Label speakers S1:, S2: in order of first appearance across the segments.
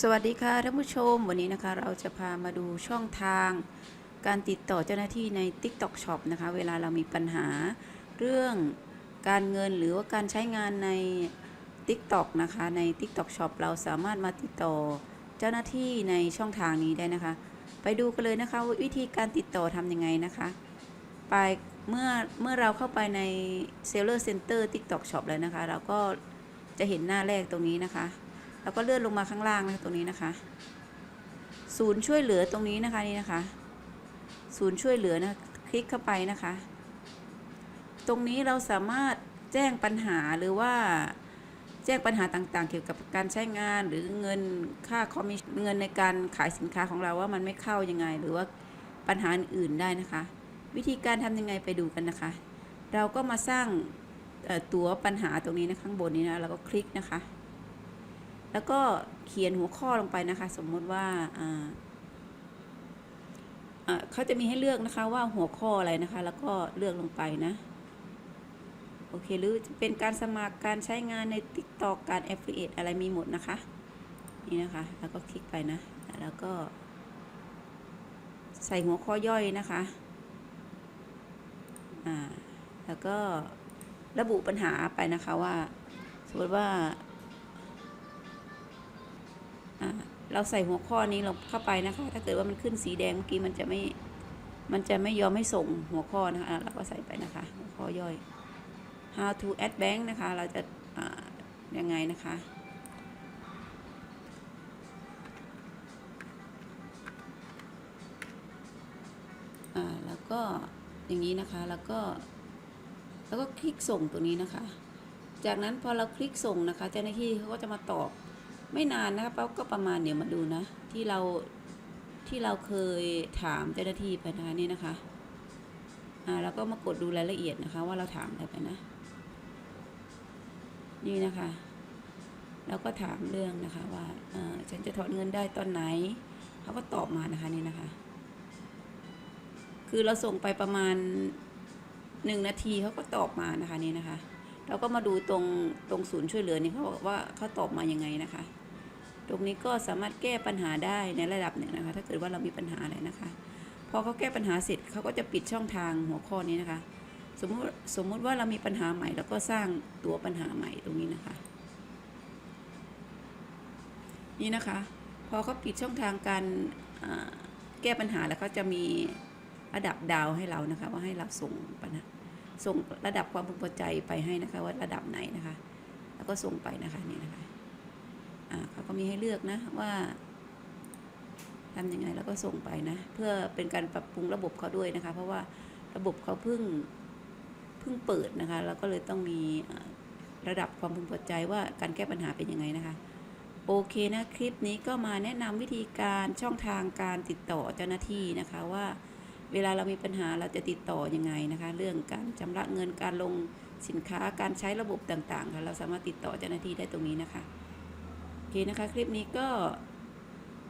S1: สวัสดีค่ะท่านผู้ชม วันนี้นะคะเราจะพามาดูช่องทาง การติดต่อเจ้าหน้าที่ใน TikTok Shop นะคะ เวลาเรามีปัญหาเรื่องการเงินหรือว่าการใช้งานใน TikTok นะคะใน TikTok Shop เราสามารถมาติดต่อเจ้าหน้าที่ในช่องทางนี้ได้นะคะ ไปดูกันเลยนะคะว่าวิธีการติดต่อทำยังไงนะคะ ไปเมื่อเมื่อเราเข้าไปใน Seller Center TikTok Shop แล้วนะคะ เราก็จะเห็นหน้าแรกตรงนี้นะคะ แล้วก็เลื่อนลงมาข้างล่างนะคะตรงนี้นะคะ ศูนย์ช่วยเหลือตรงนี้นะคะนี่นะคะ ศูนย์ช่วยเหลือนะคลิกเข้าไปนะคะ ตรงนี้เราสามารถแจ้งปัญหาหรือว่าแจ้งปัญหาต่างๆ เกี่ยวกับการใช้งานหรือเงินค่าคอมมิชเงินในการขายสินค้าของเราว่ามันไม่เข้ายังไง หรือว่าปัญหาอื่นๆได้นะคะ วิธีการทำยังไงไปดูกันนะคะ เราก็มาสร้างตัวปัญหาตรงนี้นะข้างบนนี้นะแล้วก็คลิกนะคะ แล้วก็เขียนหัวข้อลงไปนะคะ สมมติว่าเขาจะมีให้เลือกนะคะว่าหัวข้ออะไรนะคะ แล้วก็เลือกลงไปนะ โอเค หรือจะเป็นการสมัครการใช้งานใน TikTok การ Affiliate อะไรมีหมดนะคะ นี่นะคะ แล้วก็คลิกไปนะ แล้วก็ ใส่หัวข้อย่อยนะคะ อ่า แล้วก็ระบุปัญหาไปนะคะว่า สมมติว่า เราใส่หัวข้อนี้ลงเข้าไปนะคะ ถ้าเกิดว่ามันขึ้นสีแดงเมื่อกี้มันจะไม่ มันจะไม่ยอมให้ส่งหัวข้อนะคะ เราก็ใส่ไปนะคะ หัวข้อย่อย how to add bank นะคะ เราจะยังไงนะคะ อ่า แล้วก็อย่างนี้นะคะ แล้วก็ แล้วก็คลิกส่งตัวนี้นะคะ จากนั้นพอเราคลิกส่งนะคะ เจ้าหน้าที่เขาก็จะมาตอบ ไม่นานนะคะเป้าก็ประมาณเดี๋ยวมาดูนะ ที่เราที่เราเคยถามเจ้าหน้าที่ไปนะคะนี่นะคะอ่าแล้วก็มากดดูรายละเอียดนะคะ ว่าเราถามอะไรไปนะ นี่นะคะเราก็ถามเรื่องนะคะว่าเออฉันจะถอนเงินได้ตอนไหนเขาก็ตอบมานะคะนี่นะคะ คือเราส่งไปประมาณหนึ่งนาทีเขาก็ตอบมานะคะนี่นะคะ เราก็มาดูตรงตรงศูนย์ช่วยเหลือนี่เขาบอกว่าเขาตอบมายังไงนะคะ ตรงนี้ก็สามารถแก้ปัญหาได้ในระดับหนึ่งนะคะ ถ้าเกิดว่าเรามีปัญหาอะไรนะคะ พอเขาแก้ปัญหาเสร็จเขาก็จะปิดช่องทางหัวข้อนี้นะคะ สมมติสมมติว่าเรามีปัญหาใหม่เราก็สร้างตัวปัญหาใหม่ตรงนี้นะคะ นี่นะคะ พอเขาปิดช่องทางการแก้ปัญหาแล้วเขาจะมีระดับดาวให้เรานะคะ ว่าให้เราส่งปัญหาส่งระดับความพึงพอใจไปให้นะคะ ว่าระดับไหนนะคะ แล้วก็ส่งไปนะคะนี่นะคะ เขาก็มีให้เลือกนะว่าทำยังไงแล้วก็ส่งไปนะ เพื่อเป็นการปรับปรุงระบบเขาด้วยนะคะ เพราะว่าระบบเขาเพิ่งเพิ่งเปิดนะคะแล้วก็เลยต้องมีระดับความพึงพอใจว่าการแก้ปัญหาเป็นยังไงนะคะโอเคนะคลิปนี้ก็มาแนะนำวิธีการช่องทางการติดต่อเจ้าหน้าที่นะคะว่าเวลาเรามีปัญหาเราจะติดต่อยังไงนะคะ เรื่องการชำระเงินการลงสินค้าการใช้ระบบต่างๆค่ะเราสามารถติดต่อเจ้าหน้าที่ได้ตรงนี้นะคะ เคนะคะคลิปนี้ก็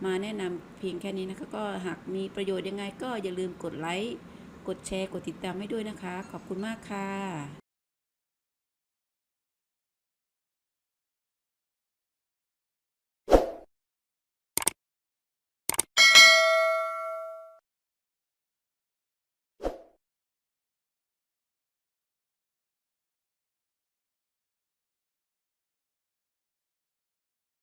S1: มาแนะนำเพียงแค่นี้นะคะก็หากมีประโยชน์ยังไงก็อย่าลืมกดไลค์ กดแชร์ กดติดตามให้ด้วยนะคะ ขอบคุณมากค่ะ